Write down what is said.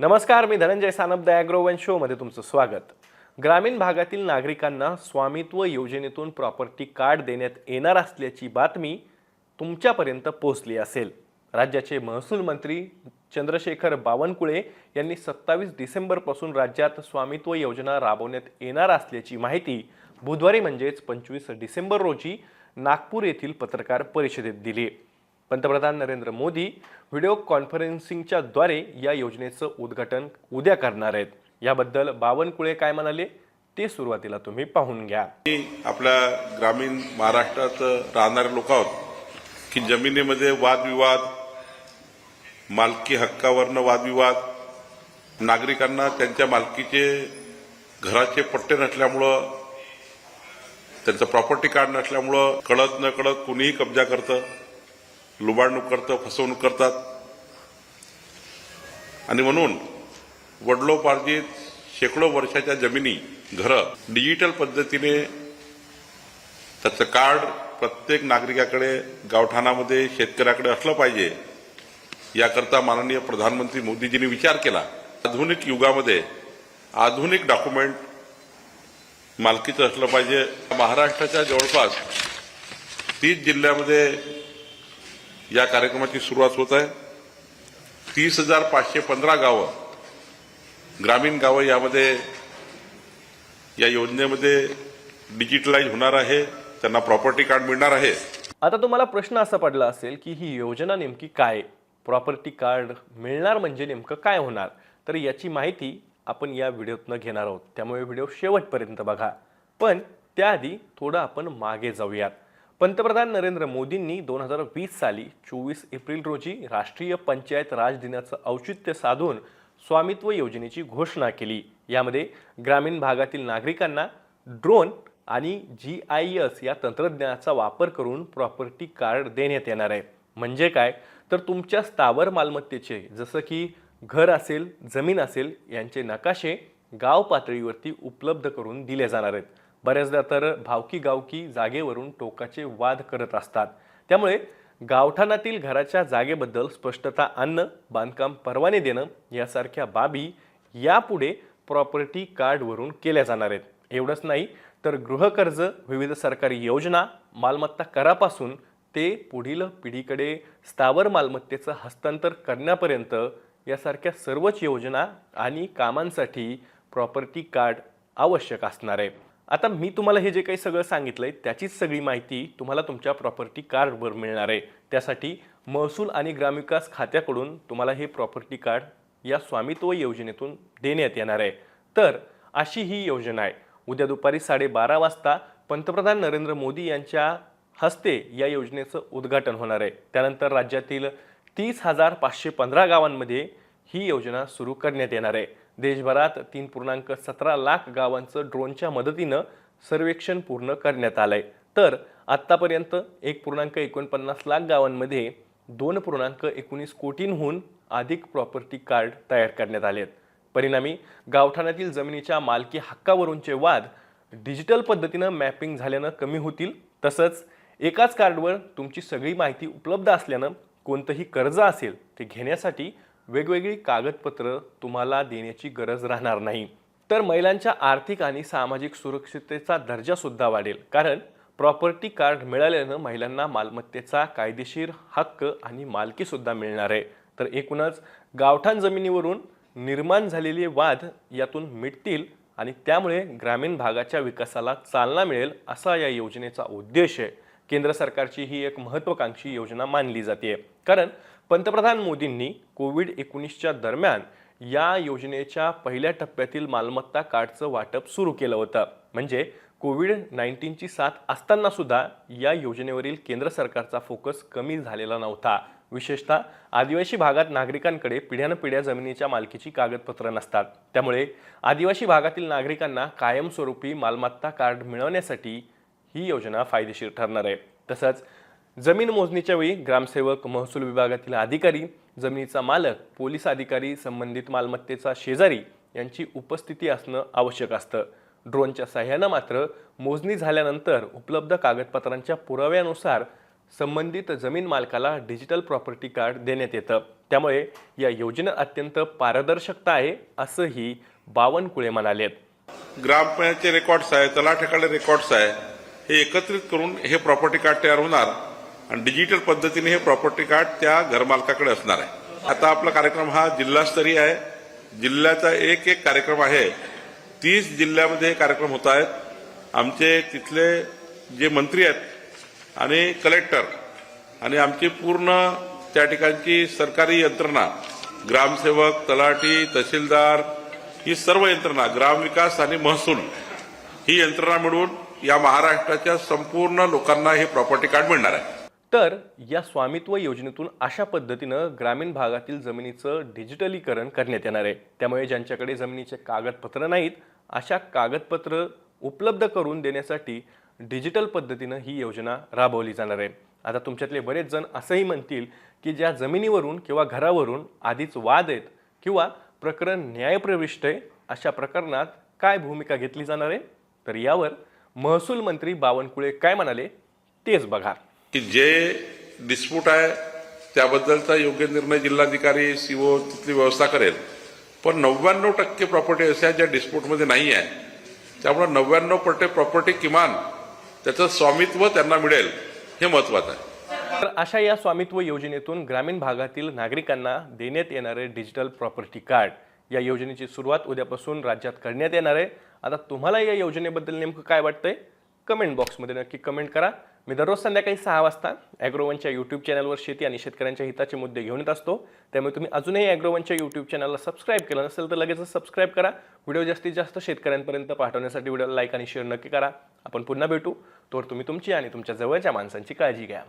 नमस्कार मी धनंजय सानप द ॲग्रोवन शोमध्ये तुमचं स्वागत. ग्रामीण भागातील नागरिकांना स्वामित्व योजनेतून प्रॉपर्टी कार्ड देण्यात येणार असल्याची बातमी तुमच्यापर्यंत पोहोचली असेल. राज्याचे महसूल मंत्री चंद्रशेखर बावनकुळे यांनी सत्तावीस डिसेंबरपासून राज्यात स्वामित्व योजना राबवण्यात येणार असल्याची माहिती बुधवारी म्हणजेच पंचवीस डिसेंबर रोजी नागपूर येथील पत्रकार परिषदेत दिली. पंतप्रधान नरेंद्र मोदी व्हिडिओ कॉन्फरन्सिंगच्या द्वारे या योजनेचं उद्घाटन उद्या करणार आहेत. याबद्दल बावनकुळे काय म्हणाले ते सुरुवातीला तुम्ही पाहून घ्या. आपल्या ग्रामीण महाराष्ट्रात राहणारे लोक आहोत की जमिनीमध्ये वादविवाद मालकी हक्कावरनं वादविवाद नागरिकांना त्यांच्या मालकीचे घराचे पट्टे नसल्यामुळं त्यांचं प्रॉपर्टी कार्ड नसल्यामुळं कळत न कळत कुणीही कब्जा करतं. लुबाडणूक करतं फसवणूक करतात. आणि म्हणून वडलोपार्जित शेकडो वर्षाच्या जमिनी घरं डिजिटल पद्धतीने त्याचं कार्ड प्रत्येक नागरिकाकडे गावठाणामध्ये शेतकऱ्याकडे असलं पाहिजे याकरता माननीय प्रधानमंत्री मोदीजींनी विचार केला. आधुनिक युगामध्ये आधुनिक डॉक्युमेंट मालकीचं असलं पाहिजे. महाराष्ट्राच्या जवळपास तीस जिल्ह्यामध्ये या कार्यक्रमाची सुरुवात होत आहे. तीस हजार पाचशे पंधरा गावं ग्रामीण गावं यामध्ये या योजनेमध्ये डिजिटलाइज होणार आहे. त्यांना प्रॉपर्टी कार्ड मिळणार आहे. आता तुम्हाला प्रश्न असा पडला असेल की ही योजना नेमकी काय? प्रॉपर्टी कार्ड मिळणार म्हणजे नेमकं काय होणार? तर याची माहिती आपण या व्हिडिओतनं घेणार आहोत. त्यामुळे व्हिडिओ शेवटपर्यंत बघा. पण त्याआधी थोडं आपण मागे जाऊयात. पंतप्रधान नरेंद्र मोदींनी दोन हजार वीस साली चोवीस एप्रिल रोजी राष्ट्रीय पंचायत राज दिनाचं औचित्य साधून स्वामित्व योजनेची घोषणा केली. यामध्ये ग्रामीण भागातील नागरिकांना ड्रोन आणि जी आय एस या तंत्रज्ञानाचा वापर करून प्रॉपर्टी कार्ड देण्यात येणार आहे. म्हणजे काय? तर तुमच्या स्थावर मालमत्तेचे जसं की घर असेल जमीन असेल यांचे नकाशे गाव पातळीवरती उपलब्ध करून दिले जाणार आहेत. बऱ्याचदा तर भावकी गावकी जागेवरून टोकाचे वाद करत असतात. त्यामुळे गावठाणातील घराच्या जागेबद्दल स्पष्टता आणणं बांधकाम परवाने देणं यासारख्या बाबी यापुढे प्रॉपर्टी कार्डवरून केल्या जाणार आहेत. एवढंच नाही तर गृहकर्ज विविध सरकारी योजना मालमत्ता करापासून ते पुढील पिढीकडे स्थावर मालमत्तेचं हस्तांतर करण्यापर्यंत यासारख्या सर्वच योजना आणि कामांसाठी प्रॉपर्टी कार्ड आवश्यक असणार आहे. आता मी तुम्हाला हे जे काही सगळं सांगितलंय त्याचीच सगळी माहिती तुम्हाला तुमच्या प्रॉपर्टी कार्डवर मिळणार आहे. त्यासाठी महसूल आणि ग्रामविकास खात्याकडून तुम्हाला हे प्रॉपर्टी कार्ड या स्वामित्व योजनेतून देण्यात येणार आहे. तर अशी ही योजना आहे. उद्या दुपारी साडेबारा वाजता पंतप्रधान नरेंद्र मोदी यांच्या हस्ते या योजनेचं उद्घाटन होणार आहे. त्यानंतर राज्यातील तीस हजार पाचशे पंधरा गावांमध्ये ही योजना सुरू करण्यात येणार आहे. देशभरात तीन पूर्णांक सतरा लाख गावांचं ड्रोनच्या मदतीनं सर्वेक्षण पूर्ण करण्यात आलंय. तर आत्तापर्यंत एक पूर्णांक एकोणपन्नास लाख गावांमध्ये दोन पूर्णांक एकोणीस कोटींहून अधिक प्रॉपर्टी कार्ड तयार करण्यात आले आहेत. परिणामी गावठाणातील जमिनीच्या मालकी हक्कावरूनचे वाद डिजिटल पद्धतीनं मॅपिंग झाल्यानं कमी होतील. तसंच एकाच कार्डवर तुमची सगळी माहिती उपलब्ध असल्यानं कोणतंही कर्ज असेल ते घेण्यासाठी वेगवेगळी कागदपत्रं तुम्हाला देण्याची गरज राहणार नाही. तर महिलांच्या आर्थिक आणि सामाजिक सुरक्षिततेचा दर्जासुद्धा वाढेल. कारण प्रॉपर्टी कार्ड मिळाल्यानं महिलांना मालमत्तेचा कायदेशीर हक्क आणि मालकीसुद्धा मिळणार आहे. तर एकूणच गावठाण जमिनीवरून निर्माण झालेले वाद यातून मिटतील आणि त्यामुळे ग्रामीण भागाच्या विकासाला चालना मिळेल असा या योजनेचा उद्देश आहे. केंद्र सरकारची ही एक महत्त्वाकांक्षी योजना मानली जाते. कारण पंतप्रधान मोदींनी कोविड एकोणीसच्या दरम्यान या योजनेच्या पहिल्या टप्प्यातील मालमत्ता कार्डचं वाटप सुरू केलं होतं. म्हणजे कोविड नाईन्टीनची साथ असताना सुद्धा या योजनेवरील केंद्र सरकारचा फोकस कमी झालेला नव्हता. विशेषतः आदिवासी भागात नागरिकांकडे पिढ्यानपिढ्या जमिनीच्या मालकीची कागदपत्र नसतात. त्यामुळे आदिवासी भागातील नागरिकांना कायमस्वरूपी मालमत्ता कार्ड मिळवण्यासाठी ही योजना फायदेशीर ठरणार आहे. तसंच जमीन मोजणीच्या वेळी ग्रामसेवक महसूल विभागातील अधिकारी जमिनीचा मालक पोलीस अधिकारी संबंधित मालमत्तेचा शेजारी यांची उपस्थिती असणं आवश्यक असतं. ड्रोनच्या सहाय्यानं मात्र मोजणी झाल्यानंतर उपलब्ध कागदपत्रांच्या पुराव्यानुसार संबंधित जमीन मालकाला डिजिटल प्रॉपर्टी कार्ड देण्यात येतं. त्यामुळे या योजनेत अत्यंत पारदर्शकता आहे असंही बावनकुळे म्हणाले ग्रामपंचायतचे रेकॉर्ड्स आहे तलाठ्याकडे रेकॉर्ड्स आहे हे एकत्रित करून हे प्रॉपर्टी कार्ड तयार होणार. आणि डिजिटल पद्धतीने हे प्रॉपर्टी कार्ड त्या घरमालकाकडे असणार आहे. आता आपला कार्यक्रम हा जिल्हास्तरीय आहे. जिल्ह्याचा एक एक कार्यक्रम आहे. तीस जिल्ह्यामध्ये हे कार्यक्रम होत आहेत. आमचे तिथले जे मंत्री आहेत आणि कलेक्टर आणि आमची पूर्ण त्या ठिकाणची सरकारी यंत्रणा ग्रामसेवक तलाठी तहसीलदार ही सर्व यंत्रणा ग्रामविकास आणि महसूल ही यंत्रणा मिळून या महाराष्ट्राच्या संपूर्ण लोकांना हे प्रॉपर्टी कार्ड मिळणार आहे. तर या स्वामित्व योजनेतून अशा पद्धतीनं ग्रामीण भागातील जमिनीचं डिजिटलीकरण करण्यात येणार आहे. त्यामुळे ज्यांच्याकडे जमिनीचे कागदपत्र नाहीत अशा कागदपत्र उपलब्ध करून देण्यासाठी डिजिटल पद्धतीनं ही योजना राबवली जाणार आहे. आता तुमच्यातले बरेच जण असंही म्हणतील की ज्या जमिनीवरून किंवा घरावरून आधीच वाद आहेत किंवा प्रकरण न्यायप्रविष्ट आहे अशा प्रकरणात काय भूमिका घेतली जाणार आहे? तर यावर महसूल मंत्री बावनकुळे काय म्हणाले तेच बघा. की जे डिस्प्यूट आहे त्याबद्दलचा योग्य निर्णय जिल्हाधिकारी सीओ तिथली व्यवस्था करेल. पण नव्याण्णव टक्के प्रॉपर्टी अशा ज्या डिस्प्यूटमध्ये नाही आहे त्यामुळे नव्याण्णव टक्के प्रॉपर्टी किमान त्याचं स्वामित्व त्यांना मिळेल हे महत्वाचं आहे. तर अशा या स्वामित्व योजनेतून ग्रामीण भागातील नागरिकांना देण्यात येणारे डिजिटल प्रॉपर्टी कार्ड या योजनेची सुरुवात उद्यापासून राज्यात करण्यात येणार आहे. आता तुम्हाला या योजनेबद्दल नेमकं काय वाटतंय? कमेंट बॉक्समध्ये नक्की कमेंट करा. मी दररोज संध्याकाळी सहा वाजता ॲग्रोवनच्या यूट्यूब चॅनलवर शेती आणि शेतकऱ्यांच्या हिताचे मुद्दे घेऊन येत असतो. त्यामुळे तुम्ही अजूनही ॲग्रोवनच्या यूट्यूब चॅनलला सबस्क्राईब केलं नसेल तर लगेचच सबस्क्राईब करा. व्हिडिओ जास्तीत जास्त शेतकऱ्यांपर्यंत पाठवण्यासाठी व्हिडिओला लाईक आणि शेअर नक्की करा. आपण पुन्हा भेटू. तोवर तुम्ही तुमची आणि तुमच्या जवळच्या माणसांची काळजी घ्या.